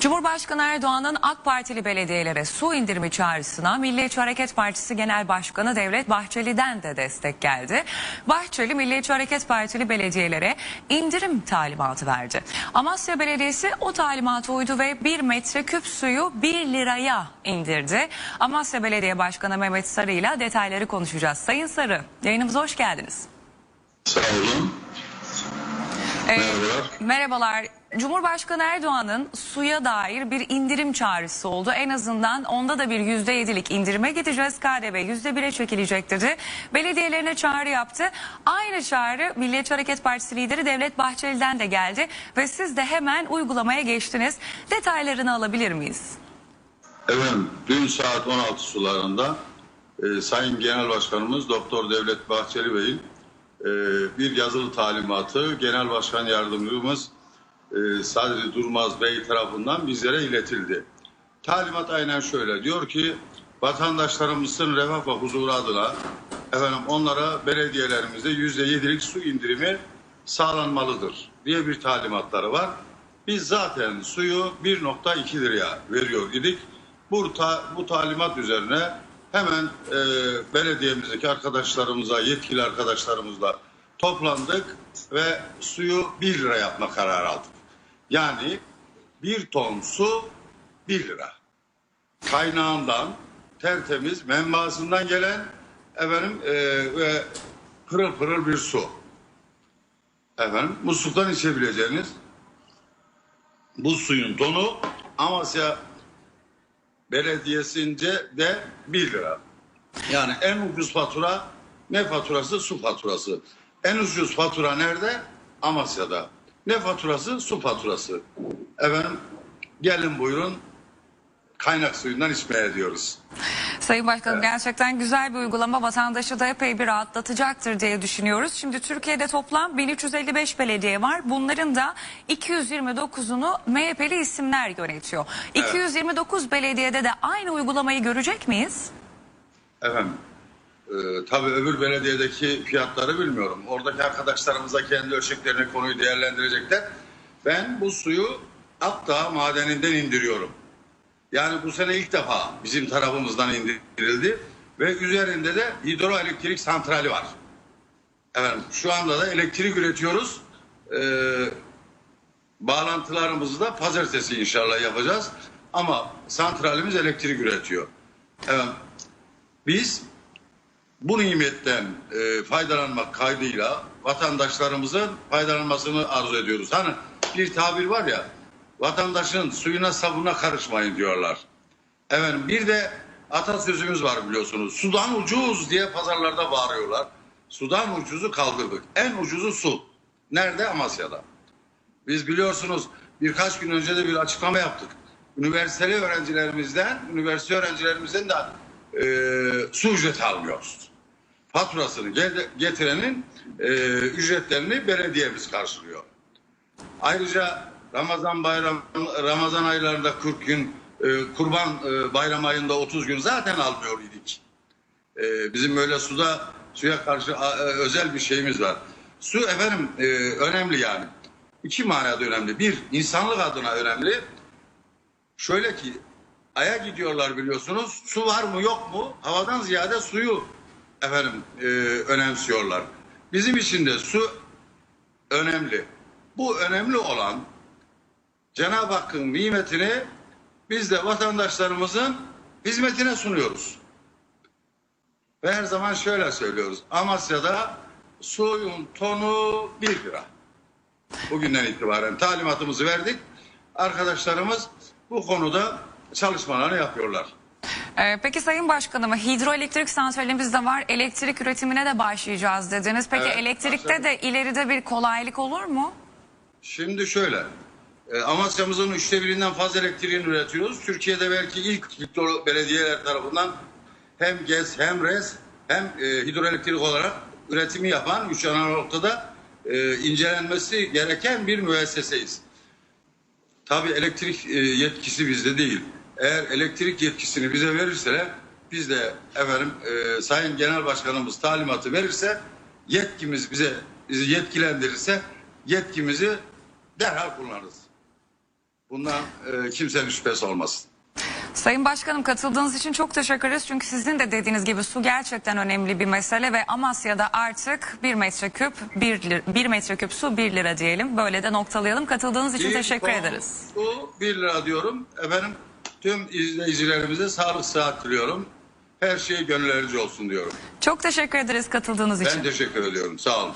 Cumhurbaşkanı Erdoğan'ın AK Partili belediyelere su indirimi çağrısına Milliyetçi Hareket Partisi Genel Başkanı Devlet Bahçeli'den de destek geldi. Bahçeli Milliyetçi Hareket Partili belediyelere indirim talimatı verdi. Amasya Belediyesi o talimata uydu ve 1 metreküp suyu 1 liraya indirdi. Amasya Belediye Başkanı Mehmet Sarı ile detayları konuşacağız. Sayın Sarı, yayınımıza hoş geldiniz. Sağ olun. Ee, Merhabalar. Merhabalar. Cumhurbaşkanı Erdoğan'ın suya dair bir indirim çağrısı oldu. En azından onda da bir yüzde yedilik indirime gideceğiz. KDV yüzde bire çekilecek dedi. Belediyelerine çağrı yaptı. Aynı çağrı Milliyetçi Hareket Partisi lideri Devlet Bahçeli'den de geldi. Ve siz de hemen uygulamaya geçtiniz. Detaylarını alabilir miyiz? Efendim dün saat 16 sularında e, Sayın Genel Başkanımız Doktor Devlet Bahçeli Bey'in e, bir yazılı talimatı Genel Başkan Yardımcımız e, Sadri Durmaz Bey tarafından bizlere iletildi. Talimat aynen şöyle diyor ki vatandaşlarımızın refah ve huzuru adına efendim onlara belediyelerimizde yüzde yedilik su indirimi sağlanmalıdır diye bir talimatları var. Biz zaten suyu 1.2 liraya veriyor idik. Bu, ta- bu talimat üzerine hemen e, belediyemizdeki arkadaşlarımıza, yetkili arkadaşlarımızla toplandık ve suyu 1 lira yapma kararı aldık. Yani bir ton su 1 lira. Kaynağından tertemiz, menbaasından gelen efendim e, ve pırıl pırıl bir su. Efendim musluktan içebileceğiniz bu suyun tonu Amasya Belediyesi'nce de 1 lira. Yani en ucuz fatura ne faturası? Su faturası. En ucuz fatura nerede? Amasya'da. Ne faturası? Su faturası. Efendim gelin buyurun kaynak suyundan içmeye diyoruz. Sayın Başkanım gerçekten güzel bir uygulama vatandaşı da epey bir rahatlatacaktır diye düşünüyoruz. Şimdi Türkiye'de toplam 1355 belediye var. Bunların da 229'unu MHP'li isimler yönetiyor. 229 belediyede de aynı uygulamayı görecek miyiz? Efendim e, tabii öbür belediyedeki fiyatları bilmiyorum. Oradaki arkadaşlarımıza kendi ölçeklerini konuyu değerlendirecekler. Ben bu suyu Akdağ madeninden indiriyorum. Yani bu sene ilk defa bizim tarafımızdan indirildi ve üzerinde de hidroelektrik santrali var. Efendim şu anda da elektrik üretiyoruz. Ee, bağlantılarımızı da pazartesi inşallah yapacağız. Ama santralimiz elektrik üretiyor. Efendim, biz bu nimetten e, faydalanmak kaydıyla vatandaşlarımızın faydalanmasını arzu ediyoruz. Hani bir tabir var ya vatandaşın suyuna sabuna karışmayın diyorlar. Efendim bir de atasözümüz var biliyorsunuz. Sudan ucuz diye pazarlarda bağırıyorlar. Sudan ucuzu kaldırdık. En ucuzu su. Nerede? Amasya'da. Biz biliyorsunuz birkaç gün önce de bir açıklama yaptık. Üniversiteli öğrencilerimizden, üniversite öğrencilerimizden de e, su ücreti almıyoruz. Faturasını getirenin e, ücretlerini belediyemiz karşılıyor. Ayrıca Ramazan bayram Ramazan aylarında 40 gün, e, Kurban e, bayram ayında 30 gün zaten almıyor idik. E, bizim böyle suda suya karşı a, e, özel bir şeyimiz var. Su efendim e, önemli yani. İki manada önemli. Bir, insanlık adına önemli. Şöyle ki aya gidiyorlar biliyorsunuz. Su var mı yok mu? Havadan ziyade suyu efendim e, önemsiyorlar. Bizim için de su önemli. Bu önemli olan Cenab-ı Hakk'ın nimetini biz de vatandaşlarımızın hizmetine sunuyoruz. Ve her zaman şöyle söylüyoruz. Amasya'da suyun tonu 1 lira. Bugünden itibaren talimatımızı verdik. Arkadaşlarımız bu konuda çalışmalarını yapıyorlar. Ee, peki Sayın Başkanım hidroelektrik santralimiz de var. Elektrik üretimine de başlayacağız dediniz. Peki Evet, elektrikte başladık. de ileride bir kolaylık olur mu? Şimdi şöyle. e, Amasya'mızın üçte birinden fazla elektriğini üretiyoruz. Türkiye'de belki ilk belediyeler tarafından hem GES hem RES hem e, hidroelektrik olarak üretimi yapan üç ana noktada e, incelenmesi gereken bir müesseseyiz. Tabii elektrik e, yetkisi bizde değil. Eğer elektrik yetkisini bize verirseler biz de efendim e, Sayın Genel Başkanımız talimatı verirse yetkimiz bize bizi yetkilendirirse yetkimizi derhal kullanırız. Bundan e, kimsenin şüphesi olmasın. Sayın Başkanım katıldığınız için çok teşekkür ederiz. Çünkü sizin de dediğiniz gibi su gerçekten önemli bir mesele ve Amasya'da artık 1 metreküp 1, lir, 1 metreküp su 1 lira diyelim. Böyle de noktalayalım. Katıldığınız için Bir teşekkür ederiz. Su 1 lira diyorum. Efendim tüm izleyicilerimize sağlık sıhhat diliyorum. Her şey gönüllerince olsun diyorum. Çok teşekkür ederiz katıldığınız için. Ben teşekkür ediyorum. Sağ olun.